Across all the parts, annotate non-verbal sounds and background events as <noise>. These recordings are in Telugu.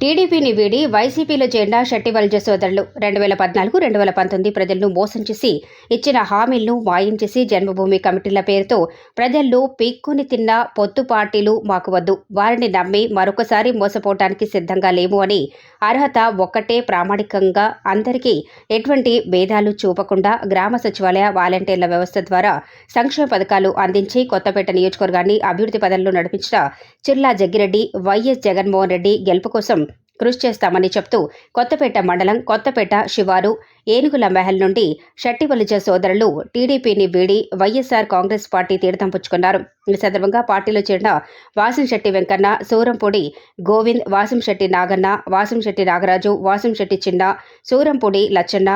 టీడీపీని వీడి వైసీపీలో చేరిన షట్టివల్జ సోదరులు రెండు వేల పద్నాలుగు రెండు వేల పంతొమ్మిది ప్రజలను మోసం చేసి ఇచ్చిన హామీలను మాయం చేసి జన్మభూమి కమిటీల పేరుతో ప్రజల్లో పీక్కుని తిన్న పొత్తు పార్టీలు మాకు వద్దు. వారిని నమ్మి మరొకసారి మోసపోవటానికి సిద్ధంగా లేము అని అర్హత ఒక్కటే ప్రామాణికంగా అందరికీ ఎటువంటి భేదాలు చూపకుండా గ్రామ సచివాలయ వాలంటీర్ల వ్యవస్థ ద్వారా సంక్షేమ పథకాలు అందించి కొత్తపేట నియోజకవర్గాన్ని అభివృద్ధి పదంలో నడిపించిన చిర్లా జగ్గిరెడ్డి వైఎస్ జగన్మోహన్ రెడ్డి గెలుపు కోసం కృషి చేస్తామని చెప్తూ కొత్తపేట మండలం కొత్తపేట శివారు ఏనుగుల మహల్ నుండి షట్టివలిజ సోదరులు టీడీపీని వీడి వైఎస్ఆర్ కాంగ్రెస్ పార్టీ తీర్థం పుచ్చుకున్నారు. ఈ సందర్భంగా పార్టీలో చేరిన వాసంశెట్టి వెంకన్న సూరంపూడి గోవింద్ వాసంశెట్టి నాగన్న వాసంశెట్టి నాగరాజు వాసంశెట్టి చిన్న సూరంపూడి లచ్చన్న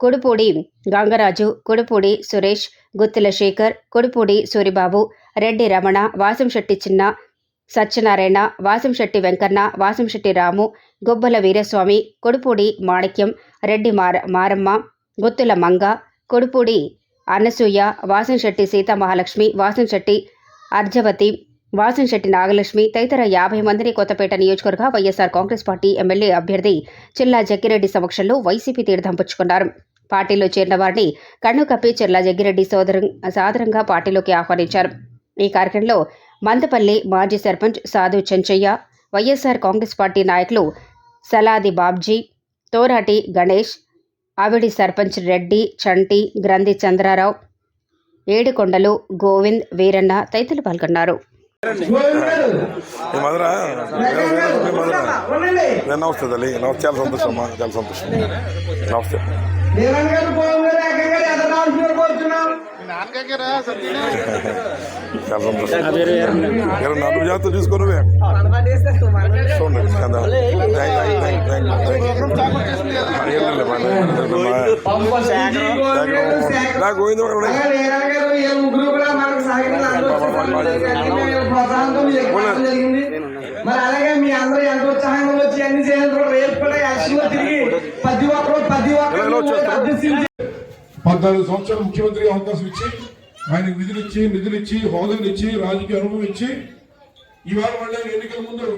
కుడుపూడి గంగరాజు కుడుపూడి సురేష్ గుత్తుల శేఖర్ కుడుపూడి సూరిబాబు రెడ్డి రమణ వాసంశెట్టి చిన్న సత్యనారాయణ వాసంశెట్టి వెంకన్న వాసంశెట్టి రాము గొబ్బల వీరస్వామి కొడుపూడి మాణిక్యం రెడ్డి మార మారమ్మ గుత్తుల మంగ కొడుపూడి అన్నసూయ వాసంశెట్టి సీతామహాలక్ష్మి వాసంశెట్టి అర్జవతి వాసంశెట్టి నాగలక్ష్మి తదితర యాభై మందిని కొత్తపేట నియోజకవర్గ వైఎస్ఆర్ కాంగ్రెస్ పార్టీ ఎమ్మెల్యే అభ్యర్థి చిల్లా జగ్గిరెడ్డి సమక్షంలో వైసీపీ తీర్థం పుచ్చుకున్నారు. పార్టీలో చేరిన వారిని కన్ను కప్పి చిల్లా జగ్గిరెడ్డి సోదర సాదరంగా పార్టీలోకి ఆహ్వానించారు. ఈ కార్యక్రమంలో మందపల్లి మాజీ సర్పంచ్ సాధు చెంచయ్య వైఎస్ఆర్ కాంగ్రెస్ పార్టీ నాయకులు సలాది బాబ్జీ తోరాటి గణేష్ ఆవిడి సర్పంచ్ రెడ్డి చంటి గ్రంథి చంద్రారావు ఏడుకొండలు గోవింద్ వీరన్న తదితరులు పాల్గొన్నారు. మీ మదరా మీ మదరా నేను నమస్తే తల్లి. నమస్తే. చాలా సంతోషం అమ్మా. చాలా సంతోషం. నమస్తే. దేవన్ <laughs> గారు పోవం గారు ఏకం నన్ను జాగ్రత్త చూడండి కదా నాకు పోయింది మరి అలాగే మీ అందరూ ఎంత ఉత్సాహంగా వచ్చి అన్ని చేయాలి రేపు కూడా యాక్చువల్గా తిరిగి ప్రతి ఒక్కరు ప్రతి ఒక్కరు అభ్యసించి సంవత్సరాలు ముఖ్యమంత్రి అవకాశం ఇచ్చి ఆయన విధులిచ్చి నిధులిచ్చి నిధులు ఇచ్చి రాజకీయ అనుభవం ఇచ్చి ఇవాళ మళ్ళీ ఎన్నికల ముందు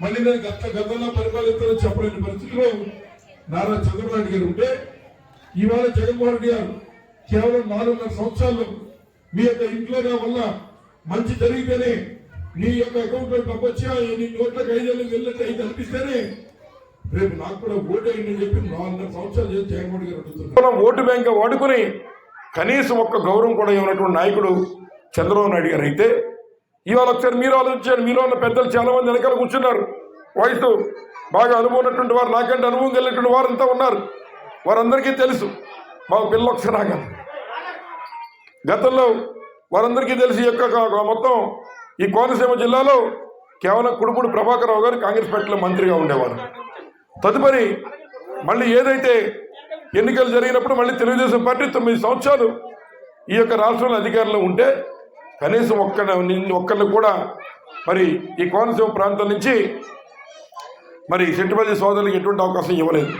మళ్ళీ నేను గత గతంలో పరిపాలిస్తానని చెప్పలేని పరిస్థితిలో నారా చంద్రబాబు గారు ఉంటే ఇవాళ జగన్మోహన్ రెడ్డి గారు కేవలం నాలుగున్నర సంవత్సరాలు మీ యొక్క ఇంట్లో వల్ల మంచి జరిగితేనే నీ యొక్క అకౌంట్లో డబ్బు వచ్చి నీ నోట్లకు ఐదేళ్ళు వెళ్ళినట్టు ఐదు అనిపిస్తేనే రేపు నాకు కూడా ఓటు అయిందని చెప్పి నాలుగున్నర సంవత్సరాలు చేసి జగన్మోహన్ గారు అడుగుతున్నారు. ఓటు బ్యాంక్ వాడుకుని కనీసం ఒక్క గౌరవం కూడా ఇవ్వనటువంటి నాయకుడు చంద్రబాబు నాయుడు గారు అయితే ఇవాళ ఒకసారి మీరు ఆలోచించారు. మీలో ఉన్న పెద్దలు చాలా మంది వెనకాల కూర్చున్నారు. వయసు బాగా అనుభవం ఉన్నటువంటి వారు నాకంటే అనుభవం కలిగినటువంటి వారంతా ఉన్నారు. వారందరికీ తెలుసు. మా పిల్ల ఒకసారి రాగా గతంలో వారందరికీ తెలిసి ఈ యొక్క మొత్తం ఈ కోనసీమ జిల్లాలో కేవలం కుడుపుడు ప్రభాకర్ రావు గారు కాంగ్రెస్ పార్టీలో మంత్రిగా ఉండేవారు. తదుపరి మళ్ళీ ఏదైతే ఎన్నికలు జరిగినప్పుడు మళ్ళీ తెలుగుదేశం పార్టీ తొమ్మిది సంవత్సరాలు ఈ యొక్క రాష్ట్రంలో అధికారంలో ఉంటే కనీసం ఒక్క ఒక్కరిని కూడా మరి ఈ కోనసీమ ప్రాంతం నుంచి మరి సెట్టుపల్లి సోదరులకు ఎటువంటి అవకాశం ఇవ్వలేదు.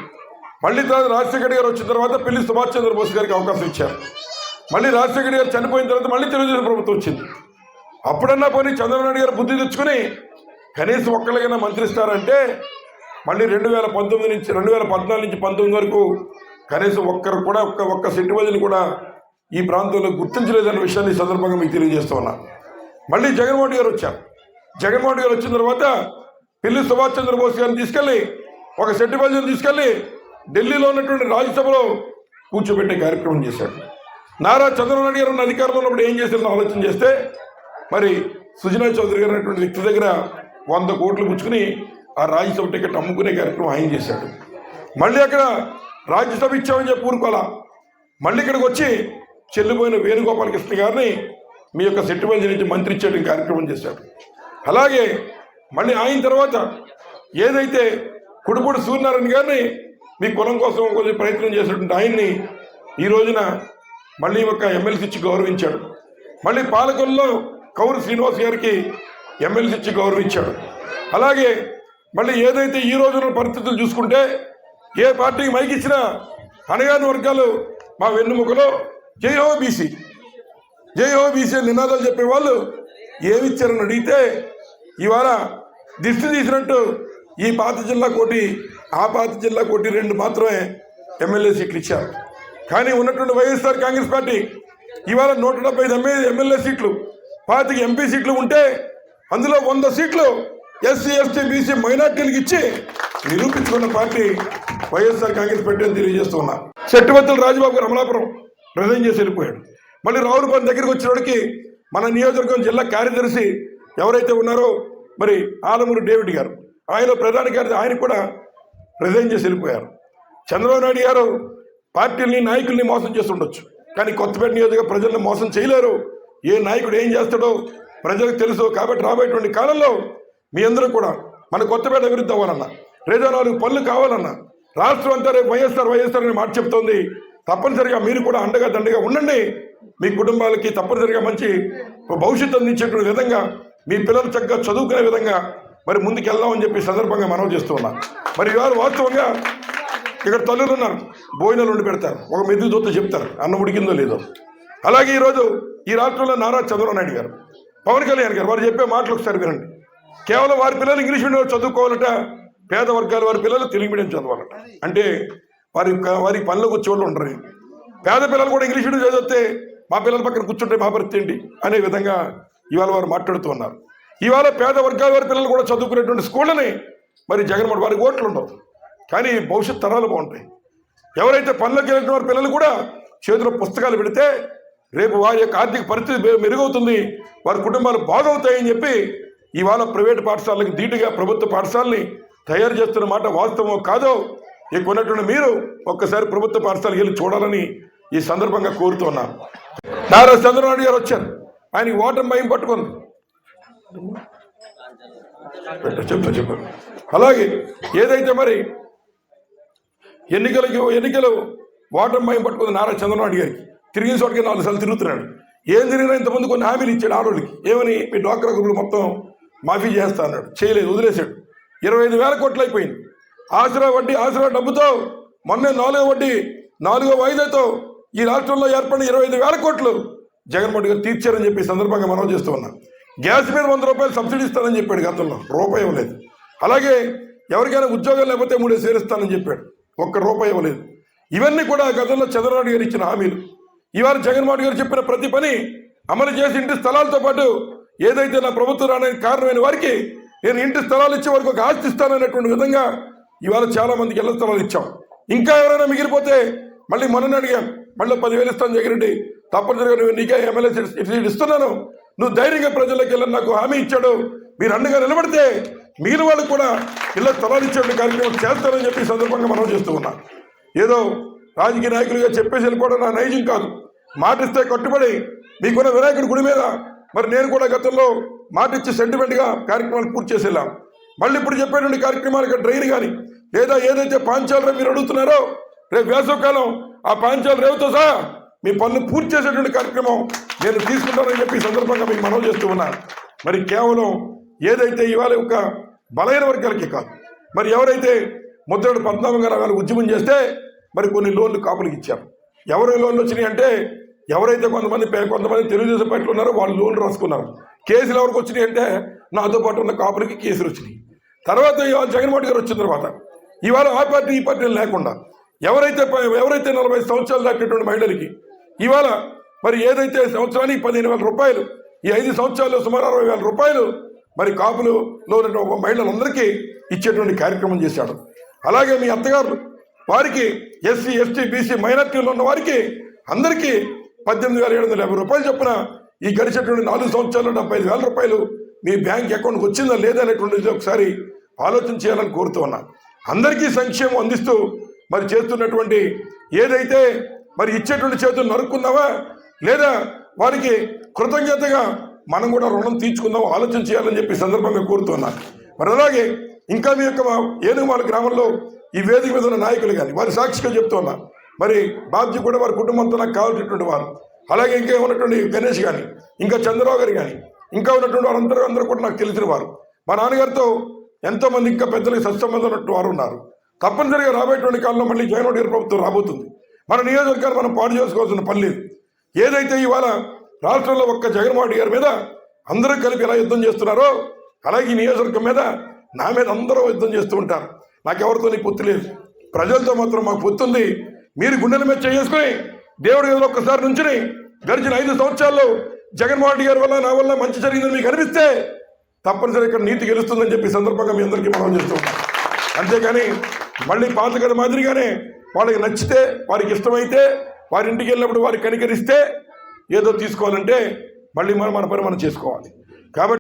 మళ్ళీ తర్వాత రాజశేఖర్ గారు వచ్చిన తర్వాత పిల్లి సుభాష్ చంద్రబోస్ గారికి అవకాశం ఇచ్చారు. మళ్ళీ రాజశేఖర్ గారు చనిపోయిన తర్వాత మళ్ళీ తెలుగుదేశం ప్రభుత్వం వచ్చింది. అప్పుడన్నా పోనీ చంద్రబాబు గారు బుద్ధి తెచ్చుకొని కనీసం ఒక్కరికైనా మంత్రిస్తారంటే మళ్ళీ రెండు వేల పంతొమ్మిది నుంచి రెండు వేల పద్నాలుగు నుంచి పంతొమ్మిది వరకు కనీసం ఒక్కరు కూడా ఒక్క ఒక్క సెట్టుబడిని కూడా ఈ ప్రాంతంలో గుర్తించలేదన్న విషయాన్ని ఈ సందర్భంగా మీకు తెలియజేస్తూ ఉన్నా. మళ్ళీ జగన్మోహన్ గారు వచ్చారు. జగన్మోహన్ గారు వచ్చిన తర్వాత పిల్లి సుభాష్ చంద్రబోస్ గారిని తీసుకెళ్ళి ఒక సెట్టుబడిని తీసుకెళ్ళి ఢిల్లీలో ఉన్నటువంటి రాజ్యసభలో కూర్చోబెట్టే కార్యక్రమం చేశాడు. నారా చంద్రబాబు నాయుడు గారు ఉన్న అధికారంలో ఉన్నప్పుడు ఏం చేశారని ఆలోచన చేస్తే మరి సుజనా చౌదరి గారు అనేటువంటి వ్యక్తి దగ్గర వంద కోట్లు పుచ్చుకుని ఆ రాజ్యసభ టికెట్ అమ్ముకునే కార్యక్రమం ఆయన చేశాడు. మళ్ళీ అక్కడ రాజ్యసభ ఇచ్చామని చెప్పి ఊరుకోవాలా? మళ్ళీ ఇక్కడికి వచ్చి చెల్లిపోయిన వేణుగోపాలకృష్ణ గారిని మీ యొక్క సెటిల్మెంట్ నుంచి మంత్రి చేయడం కార్యక్రమం చేశాడు అలాగే మళ్ళీ ఆయన తర్వాత ఏదైతే కుడుపూడి సూర్యనారాయణ గారిని మీ కులం కోసం కొంచెం ప్రయత్నం చేసినటువంటి ఆయన్ని ఈ రోజున మళ్ళీ ఒక ఎమ్మెల్సీ ఇచ్చి గౌరవించాడు. మళ్ళీ పాలకుల్లో కౌరు శ్రీనివాస్ గారికి ఎమ్మెల్సీ ఇచ్చి గౌరవించాడు. అలాగే మళ్ళీ ఏదైతే ఈ రోజున పరిస్థితులు చూసుకుంటే ఏ పార్టీకి మైకి ఇచ్చినా అనగాని వర్గాలు మా వెన్నుముకలో జేఓబీసీ. జేఓబీసీ నినాదాలు చెప్పేవాళ్ళు ఏమిచ్చారని అడిగితే ఇవాళ దిష్టి తీసినట్టు ఈ పాత జిల్లా కోటి ఆ పాత జిల్లా కోటి రెండు మాత్రమే ఎమ్మెల్యే సీట్లు ఇచ్చారు. కానీ ఉన్నటువంటి వైఎస్ఆర్ కాంగ్రెస్ పార్టీ ఇవాళ నూట డెబ్బై ఐదు ఎమ్మెల్యే సీట్లు పార్టీకి ఎంపీ సీట్లు ఉంటే అందులో వంద సీట్లు ఎస్సీ ఎస్టీ బీసీ మైనార్టీలకు ఇచ్చి నిరూపించుకున్న పార్టీ వైఎస్ఆర్ కాంగ్రెస్ పార్టీ అని తెలియజేస్తున్నా చెట్టుబత్తుల రాజబాబు రమలాపురం రిజైన్ చేసి వెళ్ళిపోయాడు. మళ్ళీ రావులపల్లి దగ్గరికి వచ్చినోడికి మన నియోజకవర్గం జిల్లా కార్యదర్శి ఎవరైతే ఉన్నారో మరి ఆలమూరు డేవిడ్ గారు. ఆయన ప్రధాన కార్యదర్శి ఆయన కూడా రిజైన్ చేసి వెళ్ళిపోయారు. చంద్రబాబు నాయుడు గారు పార్టీల్ని నాయకుల్ని మోసం చేస్తుండొచ్చు. కానీ కొత్తపేట నియోజక ప్రజల్ని మోసం చేయలేరు. ఏ నాయకుడు ఏం చేస్తాడో ప్రజలకు తెలుసు కాబట్టి రాబోయేటువంటి కాలంలో మీ అందరూ కూడా మన కొత్తపేట అభివృద్ధి అవ్వాలన్నా లేదా నాలుగు పనులు కావాలన్నా రాష్ట్రం అంతా రేపు వైఎస్ఆర్ వైఎస్ఆర్ అని మాట చెప్తోంది. తప్పనిసరిగా మీరు కూడా అండగా దండగా ఉండండి. మీ కుటుంబాలకి తప్పనిసరిగా మంచి భవిష్యత్తు అందించేటువంటి విధంగా మీ పిల్లలు చక్కగా చదువుకునే విధంగా మరి ముందుకు వెళ్దామని చెప్పి సందర్భంగా మనం చేస్తున్నాం మరి ఇవాళ వాస్తవంగా ఇక్కడ తల్లులు ఉన్నారు. భోజనాలు వండి పెడతారు. ఒక మెద్దు దూత చెప్తారు. అన్నం ఉడికిందో లేదో. అలాగే ఈరోజు ఈ రాష్ట్రంలో నారా చంద్రబాబు నాయుడు గారు పవన్ కళ్యాణ్ గారు వారు చెప్పే మాటలు ఒకసారి వినండి. కేవలం వారి పిల్లలు ఇంగ్లీష్ మీడియం చదువుకోవాలట పేద వర్గాల వారి పిల్లలు తెలుగు మీడియం చదవాలట. అంటే వారి వారి పనులకు వచ్చేవాళ్ళు ఉండరు. పేద పిల్లలు కూడా ఇంగ్లీష్ మీడియం చదివితే మా పిల్లల పక్కన కూర్చుంటే మా పరిస్థితి ఏంటి? అనే విధంగా ఇవాళ వారు మాట్లాడుతూ ఉన్నారు. ఇవాళ పేద వర్గాల వారి పిల్లలు కూడా చదువుకునేటువంటి స్కూళ్ళని మరి జగన్మోహన్ వారికి ఓట్లు ఉండవు. కానీ భవిష్యత్ తరాలు బాగుంటాయి. ఎవరైతే పనులకు వెళ్ళిన వారి పిల్లలు కూడా చేతిలో పుస్తకాలు పెడితే రేపు వారి యొక్క ఆర్థిక పరిస్థితి మెరుగవుతుంది వారి కుటుంబాలు బాగవుతాయని చెప్పి ఇవాళ ప్రైవేట్ పాఠశాలకి ధీటుగా ప్రభుత్వ పాఠశాలని తయారు చేస్తున్న మాట వాస్తవం కాదో ఇక్కడ ఉన్నటువంటి మీరు ఒక్కసారి ప్రభుత్వ పాఠశాలకు వెళ్ళి చూడాలని ఈ సందర్భంగా కోరుతున్నా. నారా చంద్రబాబు గారు వచ్చారు. ఆయనకి ఓటర్ భయం పట్టుకుంది. చెప్తా చెప్పాను అలాగే ఏదైతే మరి ఎన్నికలకి ఎన్నికలు ఓటర్ భయం పట్టుకుంది నారా చంద్రబాబు గారికి. తిరిగిన చోటకి నాలుగు సార్లు తిరుగుతున్నాడు. ఏం తిరిగినా ఇంతమంది కొన్ని హామీలు ఇచ్చాడు ఆడోళ్ళకి. ఏమని? మీ డ్వాక్రా గ్రూపులు మొత్తం మాఫీ చేస్తా అన్నాడు. చేయలేదు వదిలేశాడు. ఇరవై ఐదు వేల కోట్లు అయిపోయింది. ఆసరా వడ్డీ ఆసరా డబ్బుతో మొన్నే నాలుగో వడ్డీ నాలుగో వాయిదాతో ఈ రాష్ట్రంలో ఏర్పడిన ఇరవై ఐదు వేల కోట్లు జగన్మోహన్ గారు తీర్చారని చెప్పి ఈ సందర్భంగా మనం చేస్తూ ఉన్నాం. గ్యాస్ మీద వంద రూపాయలు సబ్సిడీ ఇస్తానని చెప్పాడు గతంలో. రూపాయి ఇవ్వలేదు. అలాగే ఎవరికైనా ఉద్యోగం లేకపోతే మూడు సేరిస్తానని చెప్పాడు. ఒక్క రూపాయి ఇవ్వలేదు. ఇవన్నీ కూడా గతంలో చంద్రబాబు గారు ఇచ్చిన హామీలు. ఇవాళ జగన్మోహన్ గారు చెప్పిన ప్రతి పని అమలు చేసి ఇంటి స్థలాలతో పాటు ఏదైతే నా ప్రభుత్వం రావడానికి కారణమైన వారికి నేను ఇంటి స్థలాలు ఇచ్చే వరకు ఒక ఆస్తి ఇస్తాననేటువంటి విధంగా ఇవాళ చాలా మందికి ఇళ్ళ స్థలాలు ఇచ్చాం. ఇంకా ఎవరైనా మిగిలిపోతే మళ్ళీ మొన్న అడిగాను మళ్ళీ పదివేలు ఇస్తాను జగరెడ్డి. తప్పనిసరిగా నువ్వు నీకే ఎమ్మెల్యే సీట్ ఇస్తున్నాను. నువ్వు ధైర్యంగా ప్రజల్లోకి వెళ్ళని నాకు హామీ ఇచ్చాడు. మీరు అండగా నిలబడితే మిగిలిన వాళ్ళు కూడా ఇళ్ళ స్థలాలు ఇచ్చే కార్యక్రమం చేస్తారని చెప్పి సందర్భంగా మనం చేస్తూ ఉన్నాం. ఏదో రాజకీయ నాయకులుగా చెప్పేసి వెళ్ళిపోవడం నా నైజం కాదు. మాటిస్తే కట్టుబడి మీకున్న వినాయకుడి గుడి మీద మరి నేను కూడా గతంలో మాట ఇచ్చి సెంటిమెంట్గా కార్యక్రమాలు పూర్తి చేసి వెళ్ళాం మళ్ళీ ఇప్పుడు చెప్పేటువంటి కార్యక్రమాలకు డ్రైన్ కానీ లేదా ఏదైతే పాంచాలు మీరు అడుగుతున్నారో రేపు వేసవకాలం ఆ పాంచాలు రేవుతో సహా మీ పనులు పూర్తి చేసేటువంటి కార్యక్రమం నేను తీసుకుంటానని చెప్పి సందర్భంగా మీకు మనవి చేస్తూ ఉన్నాను మరి కేవలం ఏదైతే ఇవాళ ఒక బలహీన వర్గాలకి కాదు మరి ఎవరైతే ముద్రడు పద్మనాభం గారు వాళ్ళు ఉద్యమం చేస్తే మరి కొన్ని లోన్లు కాపులకు ఇచ్చారు. ఎవరు లోన్లు వచ్చినాయి అంటే ఎవరైతే కొంతమంది కొంతమంది తెలుగుదేశం పార్టీలు ఉన్నారో వాళ్ళు లోన్లు రాసుకున్నారు. కేసులు ఎవరికి వచ్చినాయి అంటే నాతో పాటు ఉన్న కాపులకి కేసులు వచ్చినాయి. తర్వాత ఇవాళ జగన్మోహన్ గారు వచ్చిన తర్వాత ఇవాళ ఆ పార్టీ ఈ పార్టీలు లేకుండా ఎవరైతే ప- ఎవరైతే నలభై సంవత్సరాలు దాటినటువంటి మహిళలకి ఇవాళ మరి ఏదైతే సంవత్సరానికి పదిహేను వేల రూపాయలు ఈ ఐదు సంవత్సరాల్లో సుమారు అరవై వేల రూపాయలు మరి కాపులులో ఉన్న మహిళలందరికీ ఇచ్చేటువంటి కార్యక్రమం చేశాడు. అలాగే మీ అత్తగారు వారికి ఎస్సీ ఎస్టీ బీసీ మైనార్టీలో ఉన్న వారికి అందరికీ పద్దెనిమిది వేల ఏడు వందల యాభై రూపాయలు చొప్పున ఈ గడిచేటువంటి నాలుగు సంవత్సరాలు డెబ్బై ఐదు వేల రూపాయలు మీ బ్యాంక్ అకౌంట్కి వచ్చిందా లేదా అనేటువంటిది ఒకసారి ఆలోచన చేయాలని కోరుతూ ఉన్నా. అందరికీ సంక్షేమం అందిస్తూ మరి చేస్తున్నటువంటి ఏదైతే మరి ఇచ్చేటువంటి చేతులు నరుక్కున్నావా? లేదా వారికి కృతజ్ఞతగా మనం కూడా రుణం తీర్చుకుందాం ఆలోచన చేయాలని చెప్పి సందర్భంగా కోరుతున్నాను మరి అలాగే ఇంకా మీ యొక్క ఏనుగుమాల గ్రామంలో ఈ వేదిక మీద ఉన్న నాయకులు కానీ వారి సాక్షిగా చెప్తున్నా మరి బాబ్జీ కూడా వారి కుటుంబంతో నాకు కావాల్సినటువంటి వారు. అలాగే ఇంకా ఉన్నటువంటి గణేష్ కానీ ఇంకా చంద్రబాబు గారు కానీ ఇంకా ఉన్నటువంటి వారందరూ అందరూ కూడా నాకు తెలిసిన వారు. మా నాన్నగారితో ఎంతోమంది ఇంకా పెద్దలకి సత్సంబంధం ఉన్నట్టు వారు ఉన్నారు. తప్పనిసరిగా రాబోయేటువంటి కాలంలో మళ్ళీ జగన్మోహన్ గారి ప్రభుత్వం రాబోతుంది. మన నియోజకవర్గాన్ని మనం పాటు చేసుకోవాల్సిన పని లేదు. ఏదైతే ఇవాళ రాష్ట్రంలో ఒక్క జగన్మోహన్ గారి మీద అందరూ కలిపి ఎలా యుద్ధం చేస్తున్నారో అలాగే ఈ నియోజకవర్గం మీద నా మీద అందరూ యుద్ధం చేస్తూ ఉంటారు. నాకెవరితో నీ పొత్తు లేదు. ప్రజలతో మాత్రం మాకు పొత్తుంది. మీరు గుండెల మీద చేసుకుని దేవుడి గదిలో ఒక్కసారి నుంచుని గడిచిన ఐదు సంవత్సరాల్లో జగన్మోహన్ రెడ్డి గారి వల్ల నా వల్ల మంచి జరిగిందని మీకు అనిపిస్తే తప్పనిసరి ఇక్కడ నీతి గెలుస్తుందని చెప్పి సందర్భంగా మీ అందరికీ మనం చేస్తాం అంతేగాని మళ్ళీ పాత మాదిరిగానే వాళ్ళకి నచ్చితే వారికి ఇష్టమైతే వారి ఇంటికి వెళ్ళినప్పుడు వారికి కనికరిస్తే ఏదో తీసుకోవాలంటే మళ్ళీ మనం మన పని మనం చేసుకోవాలి. కాబట్టి